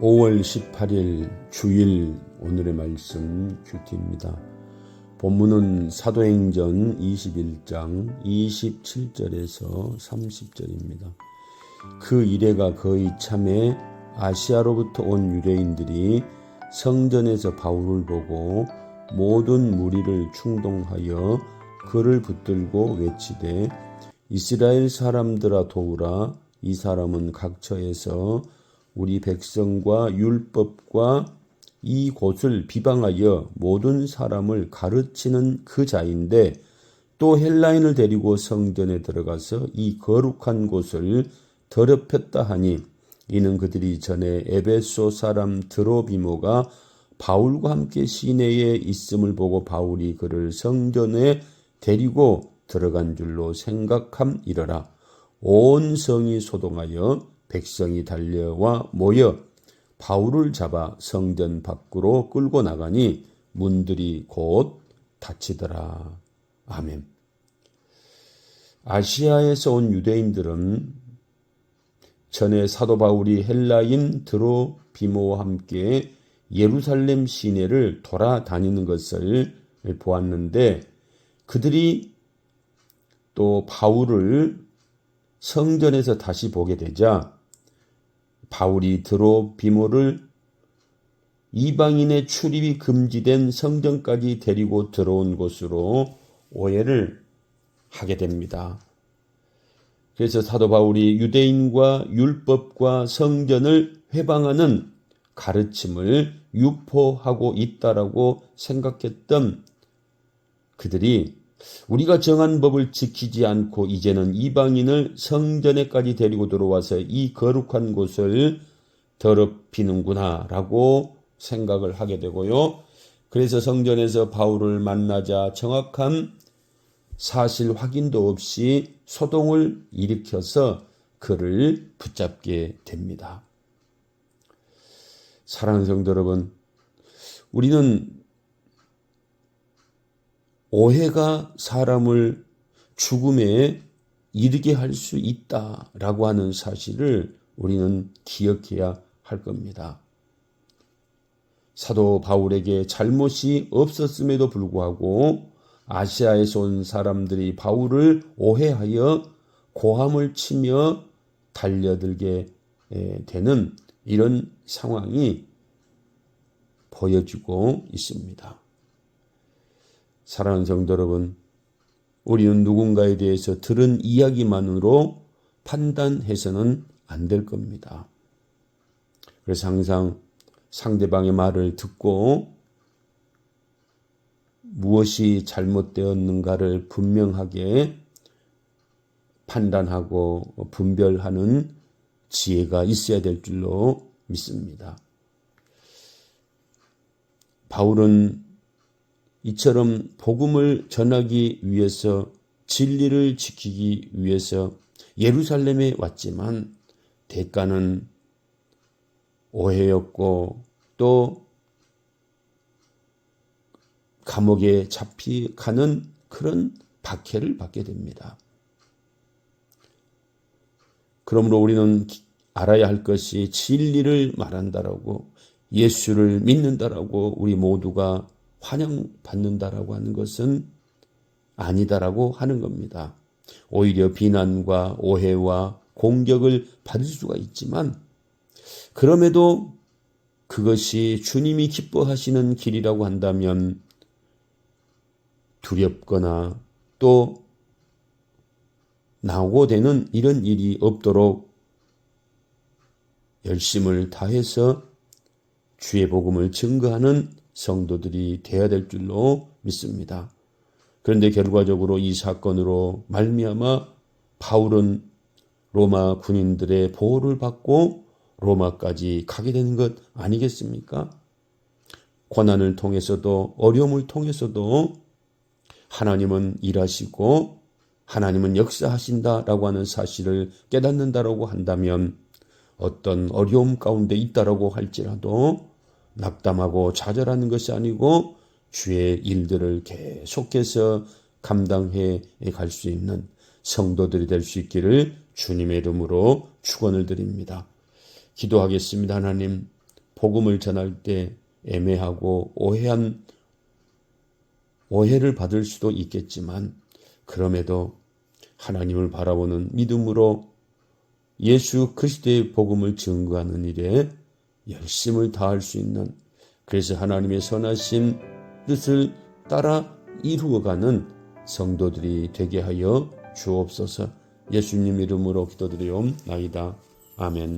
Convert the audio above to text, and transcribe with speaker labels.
Speaker 1: 5월 18일 주일 오늘의 말씀 큐티입니다. 본문은 사도행전 21장 27절에서 30절입니다. 그 이래가 거의 참에 아시아로부터 온 유대인들이 성전에서 바울을 보고 모든 무리를 충동하여 그를 붙들고 외치되 이스라엘 사람들아 도우라 이 사람은 각처에서 우리 백성과 율법과 이 곳을 비방하여 모든 사람을 가르치는 그 자인데 또 헬라인을 데리고 성전에 들어가서 이 거룩한 곳을 더럽혔다 하니 이는 그들이 전에 에베소 사람 드로비모가 바울과 함께 시내에 있음을 보고 바울이 그를 성전에 데리고 들어간 줄로 생각함 이러라. 온 성이 소동하여 백성이 달려와 모여 바울을 잡아 성전 밖으로 끌고 나가니 문들이 곧 닫히더라. 아멘. 아시아에서 온 유대인들은 전에 사도 바울이 헬라인 드로 비모와 함께 예루살렘 시내를 돌아다니는 것을 보았는데 그들이 또 바울을 성전에서 다시 보게 되자 바울이 드로 비모를 이방인의 출입이 금지된 성전까지 데리고 들어온 곳으로 오해를 하게 됩니다. 그래서 사도 바울이 유대인과 율법과 성전을 회방하는 가르침을 유포하고 있다라고 생각했던 그들이 우리가 정한 법을 지키지 않고 이제는 이방인을 성전에까지 데리고 들어와서 이 거룩한 곳을 더럽히는구나 라고 생각을 하게 되고요. 그래서 성전에서 바울을 만나자 정확한 사실 확인도 없이 소동을 일으켜서 그를 붙잡게 됩니다. 사랑하는 성도 여러분, 우리는 오해가 사람을 죽음에 이르게 할 수 있다라고 하는 사실을 우리는 기억해야 할 겁니다. 사도 바울에게 잘못이 없었음에도 불구하고 아시아에서 온 사람들이 바울을 오해하여 고함을 치며 달려들게 되는 이런 상황이 보여지고 있습니다. 사랑하는 성도 여러분, 우리는 누군가에 대해서 들은 이야기만으로 판단해서는 안 될 겁니다. 그래서 항상 상대방의 말을 듣고 무엇이 잘못되었는가를 분명하게 판단하고 분별하는 지혜가 있어야 될 줄로 믿습니다. 바울은 이처럼 복음을 전하기 위해서 진리를 지키기 위해서 예루살렘에 왔지만 대가는 오해였고 또 감옥에 잡히가는 그런 박해를 받게 됩니다. 그러므로 우리는 알아야 할 것이 진리를 말한다라고 예수를 믿는다라고 우리 모두가 환영받는다라고 하는 것은 아니다라고 하는 겁니다. 오히려 비난과 오해와 공격을 받을 수가 있지만 그럼에도 그것이 주님이 기뻐하시는 길이라고 한다면 두렵거나 또 나오고 되는 이런 일이 없도록 열심을 다해서 주의 복음을 증거하는 성도들이 되어야 될 줄로 믿습니다. 그런데 결과적으로 이 사건으로 말미암아 바울은 로마 군인들의 보호를 받고 로마까지 가게 되는 것 아니겠습니까? 고난을 통해서도 어려움을 통해서도 하나님은 일하시고 하나님은 역사하신다라고 하는 사실을 깨닫는다라고 한다면 어떤 어려움 가운데 있다라고 할지라도 낙담하고 좌절하는 것이 아니고 주의 일들을 계속해서 감당해 갈 수 있는 성도들이 될 수 있기를 주님의 이름으로 축원을 드립니다. 기도하겠습니다. 하나님, 복음을 전할 때 애매하고 오해한 오해를 받을 수도 있겠지만 그럼에도 하나님을 바라보는 믿음으로 예수 그리스도의 복음을 증거하는 일에 열심을 다할 수 있는 그래서 하나님의 선하신 뜻을 따라 이루어가는 성도들이 되게 하여 주옵소서 예수님 이름으로 기도드리옵나이다. 아멘.